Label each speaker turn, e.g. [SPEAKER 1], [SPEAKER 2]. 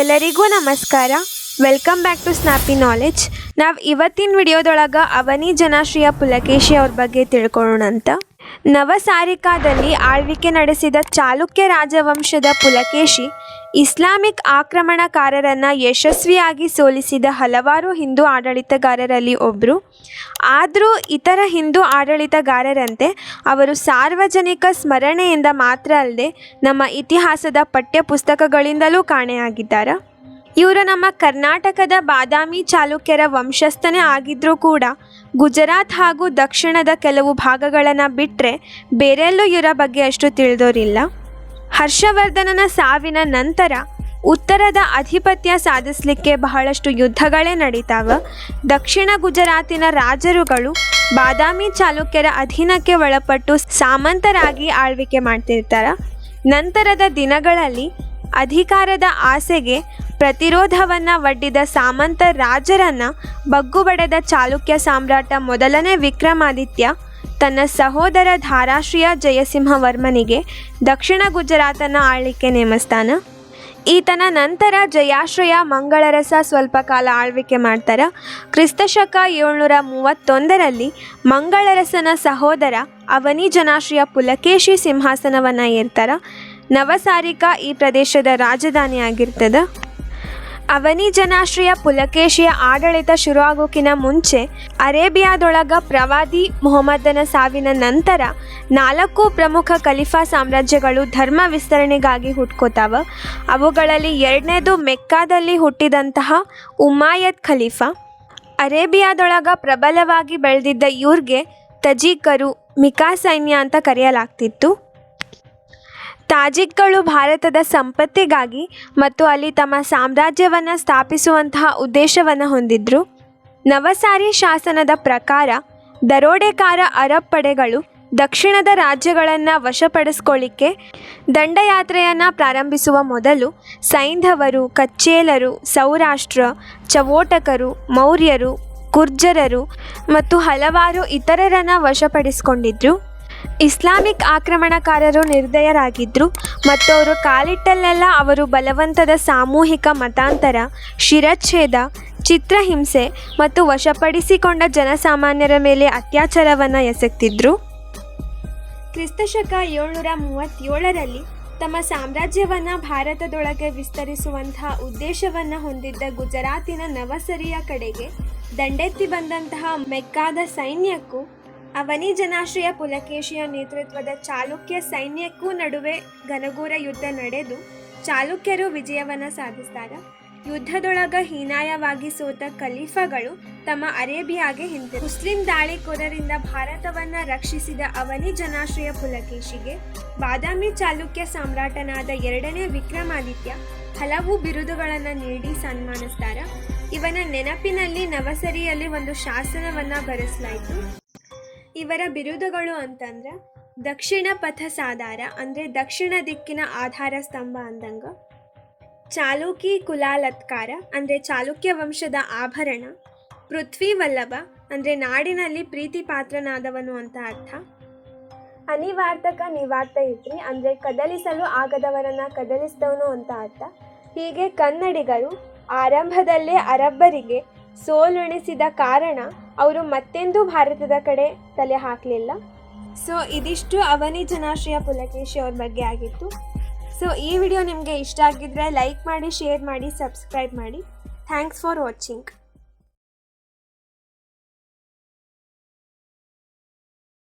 [SPEAKER 1] ಎಲ್ಲರಿಗೂ ನಮಸ್ಕಾರ. Welcome back to snappy knowledge ನಾವು ಇವತ್ತಿನ ವಿಡಿಯೋದೊಳಗೆ ಅವನಿ ಜನಾಶ್ರೀಯ ಪುಲಕೇಶಿ ಅವ್ರ ಬಗ್ಗೆ ತಿಳ್ಕೊಳ್ಳೋಣ ಅಂತ. ನವಸಾರಿಕಾದಲ್ಲಿ ಆಳ್ವಿಕೆ ನಡೆಸಿದ ಚಾಲುಕ್ಯ ರಾಜವಂಶದ ಪುಲಕೇಶಿ ಇಸ್ಲಾಮಿಕ್ ಆಕ್ರಮಣಕಾರರನ್ನು ಯಶಸ್ವಿಯಾಗಿ ಸೋಲಿಸಿದ ಹಲವಾರು ಹಿಂದೂ ಆಡಳಿತಗಾರರಲ್ಲಿ ಒಬ್ಬರು ಆದರೂ ಇತರ ಹಿಂದೂ ಆಡಳಿತಗಾರರಂತೆ ಅವರು ಸಾರ್ವಜನಿಕ ಸ್ಮರಣೆಯಿಂದ ಮಾತ್ರ ಅಲ್ಲದೆ ನಮ್ಮ ಇತಿಹಾಸದ ಪಠ್ಯ ಪುಸ್ತಕಗಳಿಂದಲೂ ಕಾಣೆಯಾಗಿದ್ದಾರೆ. ಇವರು ನಮ್ಮ ಕರ್ನಾಟಕದ ಬಾದಾಮಿ ಚಾಲುಕ್ಯರ ವಂಶಸ್ಥನೇ ಆಗಿದ್ದರೂ ಕೂಡ ಗುಜರಾತ್ ಹಾಗೂ ದಕ್ಷಿಣದ ಕೆಲವು ಭಾಗಗಳನ್ನು ಬಿಟ್ಟರೆ ಬೇರೆಲ್ಲೂ ಇವರ ಬಗ್ಗೆ ಅಷ್ಟು ತಿಳಿದೋರಿಲ್ಲ. ಹರ್ಷವರ್ಧನನ ಸಾವಿನ ನಂತರ ಉತ್ತರದ ಅಧಿಪತ್ಯ ಸಾಧಿಸಲಿಕ್ಕೆ ಬಹಳಷ್ಟು ಯುದ್ಧಗಳೇ ನಡೀತಾವ. ದಕ್ಷಿಣ ಗುಜರಾತಿನ ರಾಜರುಗಳು ಬಾದಾಮಿ ಚಾಲುಕ್ಯರ ಅಧೀನಕ್ಕೆ ಒಳಪಟ್ಟು ಸಾಮಂತರಾಗಿ ಆಳ್ವಿಕೆ ಮಾಡ್ತಿರ್ತಾರೆ. ನಂತರದ ದಿನಗಳಲ್ಲಿ ಅಧಿಕಾರದ ಆಸೆಗೆ ಪ್ರತಿರೋಧವನ್ನು ಒಡ್ಡಿದ ಸಾಮಂತ ರಾಜರನ್ನು ಬಗ್ಗುಬಡೆದ ಚಾಲುಕ್ಯ ಸಾಮ್ರಾಟ ಮೊದಲನೇ ವಿಕ್ರಮಾದಿತ್ಯ ತನ್ನ ಸಹೋದರ ಧಾರಾಶ್ರಿಯ ಜಯಸಿಂಹವರ್ಮನಿಗೆ ದಕ್ಷಿಣ ಗುಜರಾತನ ಆಳ್ವಿಕೆ ನೇಮಿಸ್ತಾನ ಈತನ ನಂತರ ಜಯಾಶ್ರಯ ಮಂಗಳರಸ ಸ್ವಲ್ಪ ಕಾಲ ಆಳ್ವಿಕೆ ಮಾಡ್ತಾರ. ಕ್ರಿಸ್ತಶಕ ಏಳ್ನೂರ ಮೂವತ್ತೊಂದರಲ್ಲಿ ಮಂಗಳರಸನ ಸಹೋದರ ಅವನಿ ಜನಾಶ್ರಯ ಪುಲಕೇಶಿ ಸಿಂಹಾಸನವನ್ನು ಏರ್ತಾರ. ನವಸಾರಿಕಾ ಈ ಪ್ರದೇಶದ ರಾಜಧಾನಿ ಆಗಿರ್ತದೆ ಅವನಿ ಜನಾಶ್ರಯ ಪುಲಕೇಶಿಯ ಆಡಳಿತ ಶುರುವಾಗೋಕಿನ ಮುಂಚೆ ಅರೇಬಿಯಾದೊಳಗ ಪ್ರವಾದಿ ಮೊಹಮ್ಮದನ ಸಾವಿನ ನಂತರ ನಾಲ್ಕು ಪ್ರಮುಖ ಖಲೀಫಾ ಸಾಮ್ರಾಜ್ಯಗಳು ಧರ್ಮ ವಿಸ್ತರಣೆಗಾಗಿ ಹುಟ್ಕೋತಾವ. ಅವುಗಳಲ್ಲಿ ಎರಡನೇದು ಮೆಕ್ಕಾದಲ್ಲಿ ಹುಟ್ಟಿದಂತಹ ಉಮಾಯದ್ ಖಲೀಫಾ. ಅರೇಬಿಯಾದೊಳಗ ಪ್ರಬಲವಾಗಿ ಬೆಳೆದಿದ್ದ ಇವ್ರಿಗೆ ತಜೀಕರು ಮಿಕಾ ಸೈನ್ಯ ಅಂತ ಕರೆಯಲಾಗ್ತಿತ್ತು. ತಾಜಿಕ್ಗಳು ಭಾರತದ ಸಂಪತ್ತಿಗಾಗಿ ಮತ್ತು ಅಲ್ಲಿ ತಮ್ಮ ಸಾಮ್ರಾಜ್ಯವನ್ನು ಸ್ಥಾಪಿಸುವಂತಹ ಉದ್ದೇಶವನ್ನು ಹೊಂದಿದ್ರು. ನವಸಾರಿ ಶಾಸನದ ಪ್ರಕಾರ ದರೋಡೆಕಾರ ಅರಬ್ ಪಡೆಗಳು ದಕ್ಷಿಣದ ರಾಜ್ಯಗಳನ್ನು ವಶಪಡಿಸ್ಕೊಳ್ಳಿಕ್ಕೆ ದಂಡಯಾತ್ರೆಯನ್ನು ಪ್ರಾರಂಭಿಸುವ ಮೊದಲು ಸೈಂಧವರು, ಕಚ್ಚೇಲರು, ಸೌರಾಷ್ಟ್ರ, ಚವೋಟಕರು, ಮೌರ್ಯರು, ಕುರ್ಜರರು ಮತ್ತು ಹಲವಾರು ಇತರರನ್ನು ವಶಪಡಿಸಿಕೊಂಡಿದ್ರು. ಇಸ್ಲಾಮಿಕ್ ಆಕ್ರಮಣಕಾರರು ನಿರ್ದಯರಾಗಿದ್ದರು ಮತ್ತು ಅವರು ಕಾಲಿಟ್ಟಲ್ಲೆಲ್ಲ ಅವರು ಬಲವಂತದ ಸಾಮೂಹಿಕ ಮತಾಂತರ, ಶಿರಚ್ಛೇದ, ಚಿತ್ರಹಿಂಸೆ ಮತ್ತು ವಶಪಡಿಸಿಕೊಂಡ ಜನಸಾಮಾನ್ಯರ ಮೇಲೆ ಅತ್ಯಾಚಾರವನ್ನು ಎಸಗ್ತಿದ್ರು ಕ್ರಿಸ್ತಶಕ ಏಳ್ನೂರ ಮೂವತ್ತೇಳರಲ್ಲಿ ತಮ್ಮ ಸಾಮ್ರಾಜ್ಯವನ್ನು ಭಾರತದೊಳಗೆ ವಿಸ್ತರಿಸುವಂತಹ ಉದ್ದೇಶವನ್ನು ಹೊಂದಿದ್ದ ಗುಜರಾತಿನ ನವಸರಿಯ ಕಡೆಗೆ ದಂಡೆತ್ತಿ ಬಂದಂತಹ ಮೆಕ್ಕಾದ ಸೈನ್ಯಕ್ಕೂ ಅವನಿ ಜನಾಶ್ರಯ ಪುಲಕೇಶಿಯ ನೇತೃತ್ವದ ಚಾಲುಕ್ಯ ಸೈನ್ಯಕ್ಕೂ ನಡುವೆ ಘನಘೋರ ಯುದ್ಧ ನಡೆದು ಚಾಲುಕ್ಯರು ವಿಜಯವನ್ನು ಸಾಧಿಸ್ತಾರೆ. ಯುದ್ಧದೊಳಗ ಹೀನಾಯವಾಗಿ ಸೋತ ಖಲೀಫಗಳು ತಮ್ಮ ಅರೇಬಿಯಾಗೆ ಹಿಂದೆ ಮುಸ್ಲಿಂ ದಾಳಿಕೋರರಿಂದ ಭಾರತವನ್ನ ರಕ್ಷಿಸಿದ ಅವನಿ ಜನಾಶ್ರಯ ಪುಲಕೇಶಿಗೆ ಬಾದಾಮಿ ಚಾಲುಕ್ಯ ಸಾಮ್ರಾಟನಾದ ಎರಡನೇ ವಿಕ್ರಮಾದಿತ್ಯ ಹಲವು ಬಿರುದುಗಳನ್ನು ನೀಡಿ ಸನ್ಮಾನಿಸ್ತಾರ. ಇವನ ನೆನಪಿನಲ್ಲಿ ನವಸರಿಯಲ್ಲಿ ಒಂದು ಶಾಸನವನ್ನ ಬರೆಸಲಾಯಿತು. ಇವರ ಬಿರುದುಗಳು ಅಂತಂದ್ರೆ ದಕ್ಷಿಣ ಪಥ ಸಾಧಾರ, ಅಂದರೆ ದಕ್ಷಿಣ ದಿಕ್ಕಿನ ಆಧಾರ ಸ್ತಂಭ ಅಂದಂಗ. ಚಾಲುಕಿ ಕುಲಾಲತ್ಕಾರ, ಅಂದರೆ ಚಾಲುಕ್ಯ ವಂಶದ ಆಭರಣ. ಪೃಥ್ವಿ ವಲ್ಲಭ, ಅಂದರೆ ನಾಡಿನಲ್ಲಿ ಪ್ರೀತಿ ಪಾತ್ರನಾದವನು ಅಂತ ಅರ್ಥ. ಅನಿವಾರ್ತಕ ನಿವಾರ್ತ ಇದ್ರಿ, ಅಂದರೆ ಕದಲಿಸಲು ಆಗದವರನ್ನ ಕದಲಿಸಿದವನು ಅಂತ ಅರ್ಥ. ಹೀಗೆ ಕನ್ನಡಿಗರು ಆರಂಭದಲ್ಲೇ ಅರಬ್ಬರಿಗೆ ಸೋಲುಣಿಸಿದ ಕಾರಣ ಅವರು ಮತ್ತೆಂದೂ ಭಾರತದ ಕಡೆ ತಲೆ ಹಾಕಲಿಲ್ಲ. ಸೊ ಇದಿಷ್ಟು ಅವನಿ ಜನಾಶ್ರಯ ಪುಲಕೇಶಿ ಅವ್ರ ಬಗ್ಗೆ ಆಗಿತ್ತು. ಸೊ ಈ ವಿಡಿಯೋ ನಿಮಗೆ ಇಷ್ಟ ಆಗಿದ್ರೆ ಲೈಕ್ ಮಾಡಿ ಶೇರ್ ಮಾಡಿ ಸಬ್ಸ್ಕ್ರೈಬ್ ಮಾಡಿ. Thanks for watching